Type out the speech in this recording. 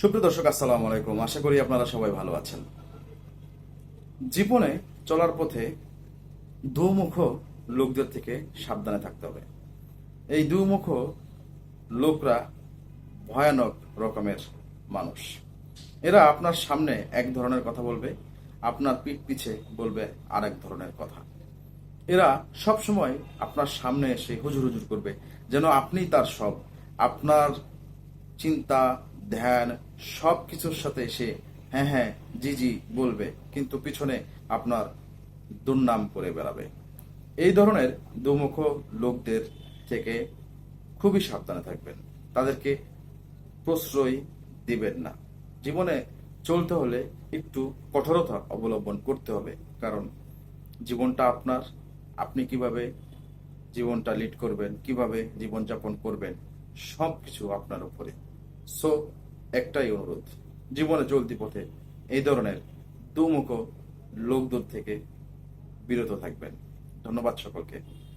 সুপ্রিয় দর্শক, আসসালাম আলাইকুম। আশা করি আপনারা সবাই ভালো আছেন। জীবনে চলার পথে দুমুখ লোকদের থেকে সাবধানে থাকতে হবে। এই দুমুখ লোকরা ভয়ানক রকমের মানুষ। এরা আপনার সামনে এক ধরনের কথা বলবে, আপনার পিঠ পিছে বলবে আর এক ধরনের কথা। এরা সব সময় আপনার সামনে এসে হুজুর হুজুর করবে, যেন আপনি তার সব, আপনার চিন্তা ধ্যান সব কিছুর সাথে এসে হ্যাঁ হ্যাঁ জি জি, বলবে। কিন্তু পিছনে আপনার দুর্নাম করে বেড়াবে। এই ধরনের দুমুখ লোকদের থেকে খুবই সাবধানে থাকবেন। তাদেরকে প্রশ্রয় দিবেন না। জীবনে চলতে হলে একটু কঠোরতা অবলম্বন করতে হবে। কারণ জীবনটা আপনার। আপনি কীভাবে জীবনটা লিড করবেন, কীভাবে জীবনযাপন করবেন সব কিছু আপনার উপরে। সো, একটাই অনুরোধ, জীবনে চলতি পথে এই ধরনের দুমুখ লোকদের থেকে বিরত থাকবেন। ধন্যবাদ সকলকে।